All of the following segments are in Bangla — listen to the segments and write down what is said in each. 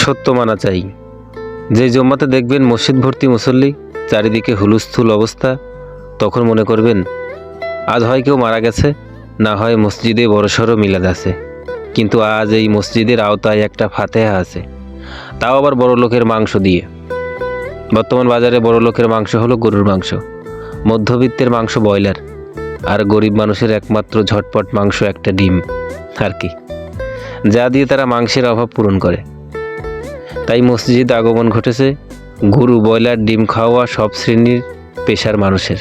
সত্য মানা চাই। যে জম্মাতে দেখবেন মসজিদ ভর্তি মুসল্লি, চারিদিকে হুলুস্থুল অবস্থা, তখন মনে করবেন, আজ হয় কেউ মারা গেছে, না হয় মসজিদে বড়সড় মিলাদ আছে। কিন্তু আজ এই মসজিদের আওতায় একটা ফাতেহা আছে। তাও আবার বড় লোকের মাংস দিয়ে। বর্তমান বাজারে বড় লোকের মাংস হলো গরুর মাংস। মধ্যবিত্তের মাংস ব্রয়লার। আর গরিব মানুষের একমাত্র ঝটপট মাংস একটা ডিম। আর কি? যা দিয়ে তারা মাংসের অভাব পূরণ করে। তাই মসজিদ আগমন ঘটেছে। গরু, ব্রয়লার, ডিম খাওয়া সব শ্রেণির পেশার মানুষের।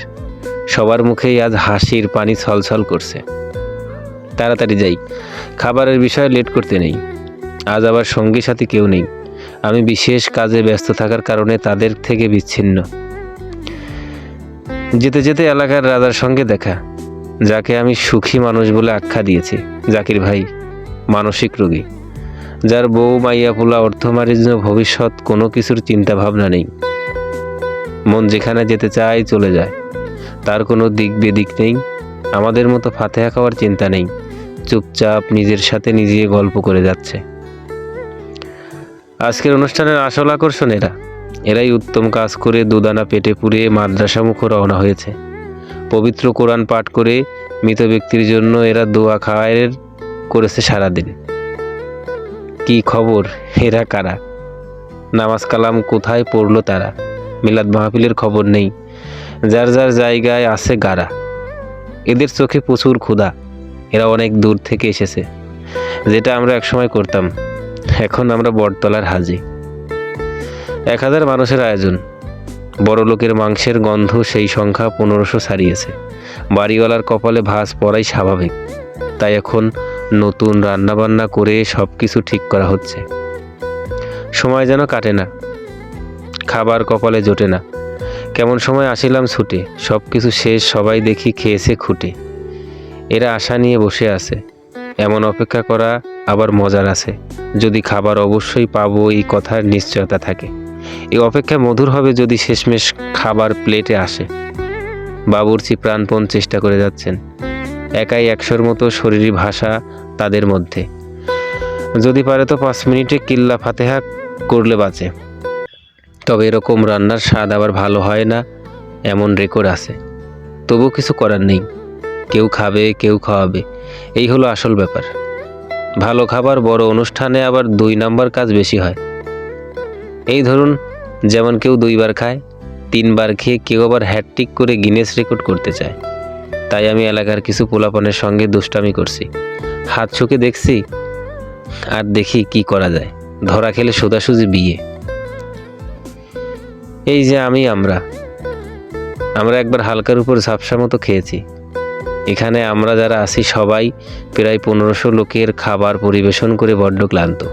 সবার মুখেই আজ হাসির পানি ছলছল করছে। তাড়াতাড়ি যাই, খাবারের বিষয়ে লেট করতে নেই। আজ আবার সঙ্গী সাথী কেউ নেই। আমি বিশেষ কাজে ব্যস্ত থাকার কারণে তাদের থেকে বিচ্ছিন্ন। যেতে যেতে এলাকার রাজার সঙ্গে দেখা। যাকে আমি সুখী মানুষ বলে আখ্যা দিয়েছি, জাকির ভাই, মানসিক রোগী। যার বউ মাইয়া পোলা অর্থমারিজ ভবিষ্যৎ কোনো কিছুর চিন্তা ভাবনা নেই। মন যেখানে যেতে চায় চলে যায়। তার কোনো দিক বেদিক নেই। আমাদের মতো ফাতেহা খাওয়ার চিন্তা নেই। চুপচাপ নিজের সাথে নিজে গল্প করে যাচ্ছে। আজকের অনুষ্ঠানের আসল আকর্ষণ এরা। এরাই উত্তম কাজ করে দুদানা পেটে পুড়ে মাদ্রাসা মুখ রওনা হয়েছে। পবিত্র কোরআন পাঠ করে মৃত ব্যক্তির জন্য এরা দোয়া খাওয়ায়ের করেছে সারাদিন। কি খবর? এরা কারা? নামাজ কালাম কোথায় পড়ল তারা? মিলাদ মাহফিলের খবর নেই। যার যার জায়গায় আছে গারা। এদের চোখে প্রচুর ক্ষুধা। এরা অনেক দূর থেকে এসেছে। যেটা আমরা একসময় করতাম। এখন আমরা বটতলার হাজি। এক হাজার মানুষের আয়োজন। বড় লোকের মাংসের গন্ধ সেই সংখ্যা পনেরোশো ছাড়িয়েছে। বাড়িওয়ালার কপালে ভাঁজ পড়াই স্বাভাবিক। তাই এখন নতুন রান্নাবান্না করে সব কিছু ঠিক করা হচ্ছে। সময় যেন কাটে না। খাবার কপালে জোটে না। কেমন সময় আসিলাম ছুটে সব কিছু শেষ, সবাই দেখি খেয়েছে খুঁটে। এরা আশা নিয়ে বসে আছে। এমন অপেক্ষা করা আবার মজার আছে। যদি খাবার অবশ্যই পাবো, এই কথার নিশ্চয়তা থাকে। এই অপেক্ষা মধুর হবে যদি শেষমেশ খাবার প্লেটে আসে। বাবুর্চি প্রাণপণ চেষ্টা করে যাচ্ছেন। একাই একশোর মতো শরীরী ভাষা তাদের মধ্যে। যদি পারে তো পাঁচ মিনিটে কিল্লা ফাতেহা করলে বাঁচে। তবে এরকম রান্নার স্বাদ আবার ভালো হয় না, এমন রেকর্ড আছে। তবু কিছু করার নেই। কেউ খাবে, কেউ খাওয়াবে। এই হলো আসল ব্যাপার। ভালো খাবার বড় অনুষ্ঠানে আবার দুই নাম্বার কাজ বেশি হয়। এই ধরুন, যেমন কেউ দুইবার খায়, তিনবার খেয়ে কেউ আবার হ্যাটটিক করে গিনেস রেকর্ড করতে চায়। তাই আমি এলাকার কিছু পোলাপনের সঙ্গে দুষ্টামি করছি। হাত চোখে দেখছি আর দেখি কি করা যায়। ধরা খেলে সোজাসুজি বিয়ে। এই যে আমি, আমরা। আমরা একবার হালকার উপর ঝাপসা মতো খেয়েছি। এখানে আমরা যারা আছি সবাই প্রায় পনেরোশো লোকের খাবার পরিবেশন করে বড্ড ক্লান্ত।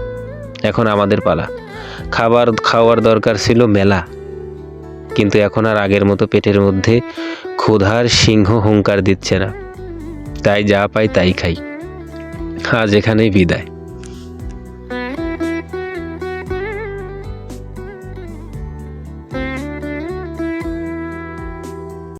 এখন আমাদের পালা। খাবার খাওয়ার দরকার ছিল মেলা। কিন্তু এখন আর আগের মতো পেটের মধ্যে ক্ষুধার সিংহ হুঙ্কার দিচ্ছে না। তাই যা পাই তাই খাই। আজ এখানেই বিদায়।